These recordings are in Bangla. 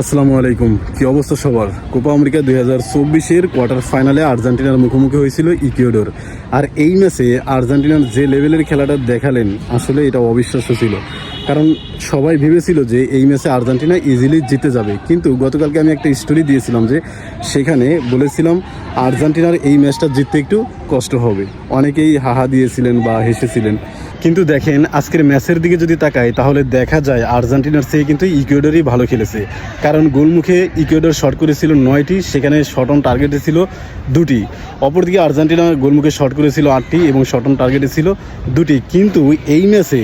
আসসালামু আলাইকুম। কি অবস্থা সবার? কোপা আমেরিকা দুই হাজার চব্বিশের কোয়ার্টার ফাইনালে আর্জেন্টিনার মুখোমুখি হয়েছিল ইকুয়েডর। আর এই ম্যাচে আর্জেন্টিনার যে লেভেলের খেলাটা দেখালেন, আসলে এটা অবিশ্বাস্য ছিল। কারণ সবাই ভেবেছিল যে এই ম্যাচে আর্জেন্টিনা ইজিলি জিতে যাবে। কিন্তু গতকালকে আমি একটা স্টোরি দিয়েছিলাম যে সেখানে বলেছিলাম, আর্জেন্টিনার এই ম্যাচটা জিততে একটু কষ্ট হবে। অনেকেই হাহা দিয়েছিলেন বা হেসেছিলেন। কিন্তু দেখেন, আজকের ম্যাচের দিকে যদি তাকাই, তাহলে দেখা যায় আর্জেন্টিনার চেয়ে কিন্তু ইকুয়েডরই ভালো খেলেছে। কারণ গোলমুখে ইকুয়েডর শট করেছিল নয়টি, সেখানে শট অন টার্গেটে ছিল দুটি। অপরদিকে আর্জেন্টিনা গোলমুখে শট করেছিল আটটি এবং শট অন টার্গেটে ছিল দুটি। কিন্তু এই ম্যাচে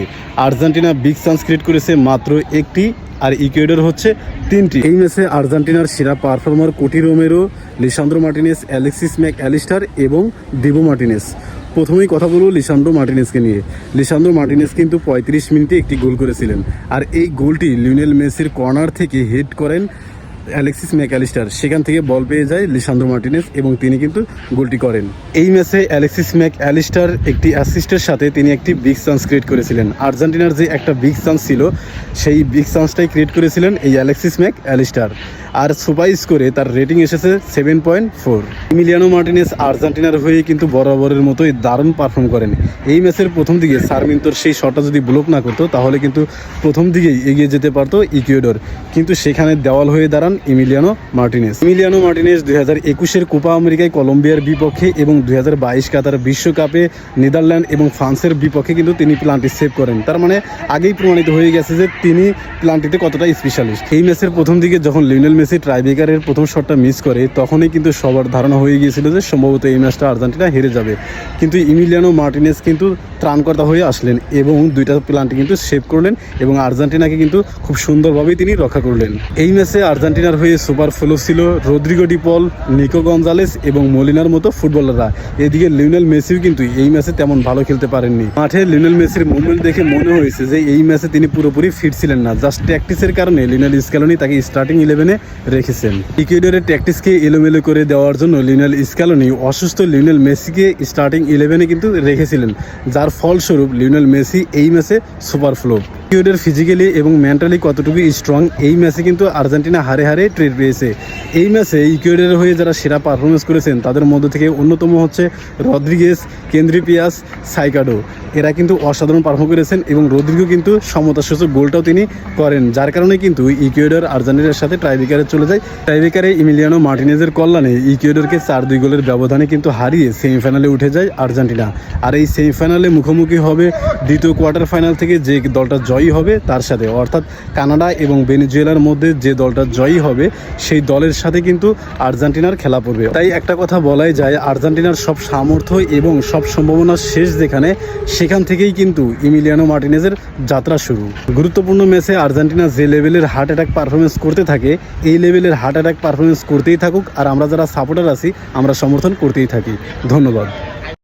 আর্জেন্টিনা বিগ চান্স ক্রিয়েট করেছে মাত্র একটি আর ইকুয়েডর হচ্ছে তিনটি। এই ম্যাচে আর্জেন্টিনার সেরা performer Cuti Romero, Lisandro Martinez, Alexis Mac Allister এবং ডিবো মার্টিনেস। প্রথমেই কথা বলব লিসান্দ্রো মার্টিনেসকে নিয়ে। লিসান্দ্রো মার্টিনেস কিন্তু পঁয়ত্রিশ মিনিটে একটি গোল করেছিলেন। আর এই গোলটি লিওনেল মেসির কর্নার থেকে হেড করেন অ্যালেক্সিস ম্যাকঅ্যালিস্টার সেখান থেকে বল পেয়ে যায় লিসান্দ্রো মার্টিনেস এবং তিনি কিন্তু গোলটি করেন। এই ম্যাচে অ্যালেক্সিস ম্যাক অ্যালিস্টার একটি অ্যাসিস্টের সাথে তিনি একটি বিগ চান্স ক্রিয়েট করেছিলেন। আর্জেন্টিনার যে একটা বিগ চান্স ছিল, সেই বিগ চান্সটাই ক্রিয়েট করেছিলেন এই অ্যালেক্সিস ম্যাক অ্যালিস্টার আর সুপাইস করে তার রেটিং এসেছে seven point four Emiliano Martinez আর্জেন্টিনার হয়ে কিন্তু বরাবরের মতোই দারুণ পারফর্ম করেন। এই ম্যাচের প্রথম দিকে সারমিন্তর সেই শটটা যদি ব্লক না করতো, তাহলে কিন্তু প্রথম দিকেই এগিয়ে যেতে পারতো ইকুয়েডর। কিন্তু সেখানে দেওয়াল হয়ে দাঁড়ান ইমিলিয়ানো মার্টিনেস ইমিলিয়ানো মার্টিনেস দুই হাজার একুশের কোপা আমেরিকায় কলম্বিয়ার বিপক্ষে এবং দুই হাজার বাইশ কাতার বিশ্বকাপে নেদারল্যান্ড এবং ফ্রান্সের বিপক্ষে কিন্তু তিনি প্লান্টি সেভ করেন। তার মানে আগেই প্রমাণিত হয়ে গেছে যে তিনি প্লান্টিতে কতটা স্পেশালিস্ট এই ম্যাচের প্রথম দিকে যখন লিওনেল মেসি ট্রাইবেকারের প্রথম শটটা মিস করে, তখনই কিন্তু সবার ধারণা হয়ে গিয়েছিল যে সম্ভবত এই ম্যাচটা আর্জেন্টিনা হেরে যাবে। কিন্তু ইমিলিয়ানো মার্টিনেস কিন্তু ত্রাণকর্তা হয়ে আসলেন এবং দুইটা প্লান্টি কিন্তু সেভ করলেন এবং আর্জেন্টিনাকে কিন্তু খুব সুন্দরভাবেই তিনি রক্ষা করলেন। এই ম্যাচে আর্জেন্টিনার হয়ে সুপার ফ্লো ছিল Rodrigo De Paul Nico Gonzalez এবং মলিনার মতো ফুটবলাররা। এদিকে লিওনেল মেসিও কিন্তু এই ম্যাচে তেমন ভালো খেলতে পারেননি। মাঠে লিওনেল মেসির মুভমেন্ট দেখে মনে হয়েছে যে এই ম্যাচে তিনি পুরোপুরি ফিট ছিলেন না। জাস্ট প্র্যাকটিসের কারণে লিওনেল স্ক্যালোনি তাকে স্টার্টিং ইলেভেনে রেখেছেন। ইকুয়েডরের ট্যাকটিসকে এলোমেলো করে দেওয়ার জন্য লিওনেল স্ক্যালোনি অসুস্থ লিওনেল মেসিকে স্টার্টিং ইলেভেনে কিন্তু রেখেছিলেন। যার ফলস্বরূপ লিওনেল মেসি এই ম্যাচে সুপার ফ্লো ইকুয়েডর ফিজিক্যালি এবং মেন্টালি কতটুকু স্ট্রং এই ম্যাচে কিন্তু আর্জেন্টিনা হারে হারে ট্রেড পেয়েছে। এই ম্যাচে ইকুয়েডরের হয়ে যারা সেরা পারফরমেন্স করেছেন, তাদের মধ্যে থেকে অন্যতম হচ্ছে রদ্রিগেস কেন্দ্রিপিয়াস, সাইকাডো। এরা কিন্তু অসাধারণ পারফর্ম করেছেন এবং রদ্রিগো কিন্তু সমতাসূচক গোলটাও তিনি করেন, যার কারণে কিন্তু ইকুয়েডর আর্জেন্টিনার সাথে টাইব্রেকারে চলে যায়। টাইব্রেকারে ইমিলিয়ানো মার্টিনেজের কল্যাণে ইকুয়েডরকে চার দুই গোলের ব্যবধানে কিন্তু হারিয়ে সেমিফাইনালে উঠে যায় আর্জেন্টিনা। আর এই সেমিফাইনালে মুখোমুখি হবে দ্বিতীয় কোয়ার্টার ফাইনাল থেকে যে দলটা জয়ী হবে তার সাথে। অর্থাৎ কানাডা এবং ভেনিজুয়েলার মধ্যে যে দলটা জয়ী হবে, সেই দলের সাথে কিন্তু আর্জেন্টিনার খেলা পড়বে। তাই একটা কথা বলাই যায়, আর্জেন্টিনার সব সামর্থ্য এবং সব সম্ভাবনা শেষ যেখানে, সেখান থেকেই কিন্তু ইমিলিয়ানো মার্টিনেজের যাত্রা শুরু। গুরুত্বপূর্ণ ম্যাচে আর্জেন্টিনা যে লেভেলের হার্ট অ্যাটাক পারফরমেন্স করতে থাকে, এই লেভেলের হার্ট অ্যাটাক পারফরমেন্স করতেই থাকুক, আর আমরা যারা সাপোর্টার আছি, আমরা সমর্থন করতেই থাকি। ধন্যবাদ।